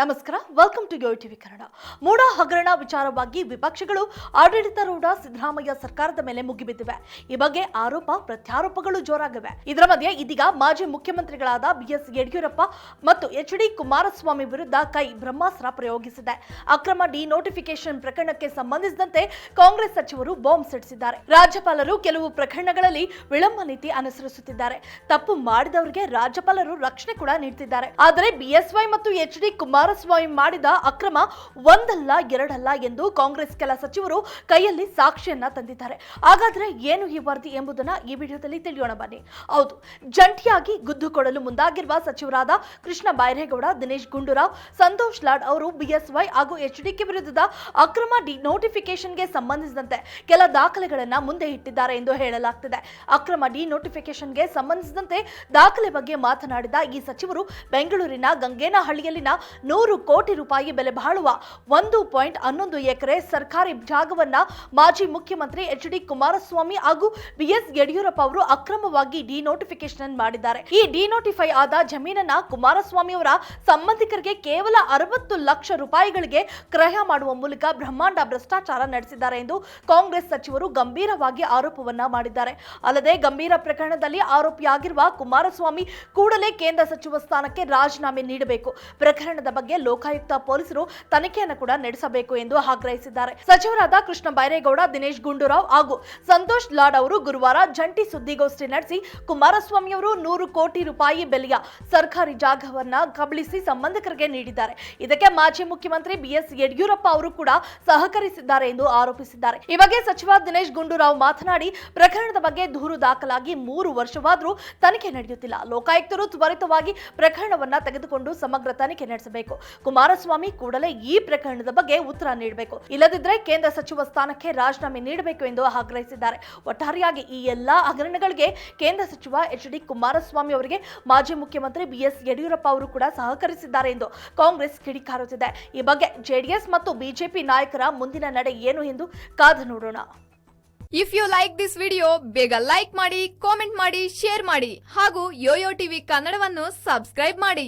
ನಮಸ್ಕಾರ welcome to yo TV Kannada. MUDA ಹಗರಣ ವಿಚಾರವಾಗಿ ವಿಪಕ್ಷಗಳು, ಆಡಳಿತಾರೂಢ ಸಿದ್ದರಾಮಯ್ಯ ಸರ್ಕಾರದ ಮೇಲೆ ಮುಗಿಬಿದ್ದಿವೆ. ಈ ಬಗ್ಗೆ ಆರೋಪ, ಪ್ರತ್ಯಾರೋಪಗಳು ಜೋರಾಗಿವೆ. ಇದರ ಮಧ್ಯೆ ಇದೀಗ ಮಾಜಿ ಮುಖ್ಯಮಂತ್ರಿಗಳಾದ ಬಿಎಸ್ ಯಡಿಯೂರಪ್ಪ ಮತ್ತು ಎಚ್ ಡಿ ಕುಮಾರಸ್ವಾಮಿ ವಿರುದ್ಧ ಕೈ ಬ್ರಹ್ಮಾಸ್ತ್ರ ಪ್ರಯೋಗಿಸಿದೆ. ಅಕ್ರಮ ಡಿ ನೋಟಿಫಿಕೇಶನ್ ಪ್ರಕರಣಕ್ಕೆ ಸಂಬಂಧಿಸಿದಂತೆ ಕಾಂಗ್ರೆಸ್ ಸಚಿವರು ಬಾಂಬ್ ಸಿಡಿಸಿದ್ದಾರೆ. ರಾಜ್ಯಪಾಲರು ಕೆಲವು ಪ್ರಕರಣಗಳಲ್ಲಿ ವಿಳಂಬ ನೀತಿ ಅನುಸರಿಸುತ್ತಿದ್ದಾರೆ. ತಪ್ಪು ಮಾಡಿದವರಿಗೆ ರಾಜ್ಯಪಾಲರು ರಕ್ಷಣೆ ಕೂಡ ನೀಡುತ್ತಿದ್ದಾರೆ ಆದರೆ ಬಿಎಸ್ವೈ ಮತ್ತು ಎಚ್ ಡಿ ಕುಮಾರಸ್ವಾಮಿ ಮಾಡಿದ ಅಕ್ರಮ ಒಂದಲ್ಲ, ಎರಡಲ್ಲ ಎಂದು ಕಾಂಗ್ರೆಸ್ ಕೆಲ ಸಚಿವರು ಕೈಯಲ್ಲಿ ಸಾಕ್ಷಿಯನ್ನ ತಂದಿದ್ದಾರೆ. ಹಾಗಾದ್ರೆ ಏನು ಈ ವರದಿ ಎಂಬುದನ್ನ ಈ ವಿಡಿಯೋದಲ್ಲಿ ತಿಳಿಯೋಣ ಬನ್ನಿ. ಹೌದು, ಜಂಟಿಯಾಗಿ ಗುದ್ದು ಕೊಡಲು ಮುಂದಾಗಿರುವ ಸಚಿವರಾದ ಕೃಷ್ಣ ಬೈರೇಗೌಡ ದಿನೇಶ್ ಗುಂಡೂರಾವ್, ಸಂತೋಷ್ ಲಾಡ್ ಅವರು ಬಿಎಸ್ವೈ ಹಾಗೂ ಎಚ್ಡಿಕೆ ವಿರುದ್ಧದ ಅಕ್ರಮ ಡಿ ನೋಟಿಫಿಕೇಶನ್ಗೆ ಸಂಬಂಧಿಸಿದಂತೆ ಕೆಲ ದಾಖಲೆಗಳನ್ನ ಮುಂದೆ ಇಟ್ಟಿದ್ದಾರೆ ಎಂದು ಹೇಳಲಾಗ್ತಿದೆ. ಅಕ್ರಮ ಡಿ ನೋಟಿಫಿಕೇಶನ್ಗೆ ಸಂಬಂಧಿಸಿದಂತೆ ದಾಖಲೆ ಬಗ್ಗೆ ಮಾತನಾಡಿದ ಈ ಸಚಿವರು, ಬೆಂಗಳೂರಿನ ಗಂಗೇನಹಳ್ಳಿಯಲ್ಲಿನ ನೂರು ಕೋಟಿ ರೂಪಾಯಿ ಬೆಲೆ ಬಾಳುವ ಒಂದು ಪಾಯಿಂಟ್ ಹನ್ನೊಂದು ಎಕರೆ ಸರ್ಕಾರಿ ಜಾಗವನ್ನ ಮಾಜಿ ಮುಖ್ಯಮಂತ್ರಿ ಎಚ್ ಡಿ ಕುಮಾರಸ್ವಾಮಿ ಹಾಗೂ ಬಿಎಸ್ ಯಡಿಯೂರಪ್ಪ ಅವರು ಅಕ್ರಮವಾಗಿ ಡಿನೋಟಿಫಿಕೇಶನ್ ಮಾಡಿದ್ದಾರೆ. ಈ ಡಿನೋಟಿಫೈ ಆದ ಜಮೀನನ್ನ ಕುಮಾರಸ್ವಾಮಿ ಅವರ ಸಂಬಂಧಿಕರಿಗೆ ಕೇವಲ ಅರವತ್ತು ಲಕ್ಷ ರೂಪಾಯಿಗಳಿಗೆ ಕ್ರಯ ಮಾಡುವ ಮೂಲಕ ಬ್ರಹ್ಮಾಂಡ ಭ್ರಷ್ಟಾಚಾರ ನಡೆಸಿದ್ದಾರೆ ಎಂದು ಕಾಂಗ್ರೆಸ್ ಸಚಿವರು ಗಂಭೀರವಾಗಿ ಆರೋಪವನ್ನ ಮಾಡಿದ್ದಾರೆ. ಅಲ್ಲದೆ ಗಂಭೀರ ಪ್ರಕರಣದಲ್ಲಿ ಆರೋಪಿಯಾಗಿರುವ ಕುಮಾರಸ್ವಾಮಿ ಕೂಡಲೇ ಕೇಂದ್ರ ಸಚಿವ ಸ್ಥಾನಕ್ಕೆ ರಾಜೀನಾಮೆ ನೀಡಬೇಕು. ಪ್ರಕರಣದ ಬಗ್ಗೆ ಲೋಕಾಯುಕ್ತ ಪೊಲೀಸರು ತನಿಖೆಯನ್ನು ಕೂಡ ನಡೆಸಬೇಕು ಎಂದು ಆಗ್ರಹಿಸಿದ್ದಾರೆ. ಸಚಿವರಾದ ಕೃಷ್ಣ ಬೈರೇಗೌಡ, ದಿನೇಶ್ ಗುಂಡೂರಾವ್ ಹಾಗೂ ಸಂತೋಷ್ ಲಾಡ್ ಅವರು ಗುರುವಾರ ಜಂಟಿ ಸುದ್ದಿಗೋಷ್ಠಿ ನಡೆಸಿ ಕುಮಾರಸ್ವಾಮಿ ಅವರು ನೂರು ಕೋಟಿ ರೂಪಾಯಿ ಬೆಲೆಯ ಸರ್ಕಾರಿ ಜಾಗವನ್ನ ಕಬಳಿಸಿ ಸಂಬಂಧಿಕರಿಗೆ ನೀಡಿದ್ದಾರೆ. ಇದಕ್ಕೆ ಮಾಜಿ ಮುಖ್ಯಮಂತ್ರಿ ಬಿಎಸ್ ಯಡಿಯೂರಪ್ಪ ಅವರು ಕೂಡ ಸಹಕರಿಸಿದ್ದಾರೆ ಎಂದು ಆರೋಪಿಸಿದ್ದಾರೆ. ಈ ಬಗ್ಗೆ ಸಚಿವ ದಿನೇಶ್ ಗುಂಡೂರಾವ್ ಮಾತನಾಡಿ, ಪ್ರಕರಣದ ಬಗ್ಗೆ ದೂರು ದಾಖಲಾಗಿ ಮೂರು ವರ್ಷವಾದರೂ ತನಿಖೆ ನಡೆಯುತ್ತಿಲ್ಲ. ಲೋಕಾಯುಕ್ತರು ತ್ವರಿತವಾಗಿ ಪ್ರಕರಣವನ್ನ ತೆಗೆದುಕೊಂಡು ಸಮಗ್ರ ತನಿಖೆ ನಡೆಸಬೇಕು. ಕುಮಾರಸ್ವಾಮಿ ಕೂಡಲೇ ಈ ಪ್ರಕರಣದ ಬಗ್ಗೆ ಉತ್ತರ ನೀಡಬೇಕು. ಇಲ್ಲದಿದ್ದರೆ ಕೇಂದ್ರ ಸಚಿವ ಸ್ಥಾನಕ್ಕೆ ರಾಜೀನಾಮೆ ನೀಡಬೇಕು ಎಂದು ಆಗ್ರಹಿಸಿದ್ದಾರೆ. ಒಟ್ಟಾರೆಯಾಗಿ ಈ ಎಲ್ಲಾ ಹಗರಣಗಳಿಗೆ ಕೇಂದ್ರ ಸಚಿವ ಎಚ್ ಡಿ ಕುಮಾರಸ್ವಾಮಿ ಅವರಿಗೆ ಮಾಜಿ ಮುಖ್ಯಮಂತ್ರಿ ಬಿ ಎಸ್ ಯಡಿಯೂರಪ್ಪ ಅವರು ಕೂಡ ಸಹಕರಿಸಿದ್ದಾರೆ ಎಂದು ಕಾಂಗ್ರೆಸ್ ಕಿಡಿಕಾರುತ್ತಿದೆ ಈ ಬಗ್ಗೆ ಜೆಡಿಎಸ್ ಮತ್ತು ಬಿಜೆಪಿ ನಾಯಕರ ಮುಂದಿನ ನಡೆ ಏನು ಎಂದು ಕಾದು ನೋಡೋಣ. If you like this video ಬೇಗ ಲೈಕ್ ಮಾಡಿ ಕಾಮೆಂಟ್ ಮಾಡಿ ಶೇರ್ ಮಾಡಿ ಹಾಗೂ ಯೋಯೋ ಟಿವಿ ಕನ್ನಡವನ್ನು ಸಬ್ಸ್ಕ್ರೈಬ್ ಮಾಡಿ.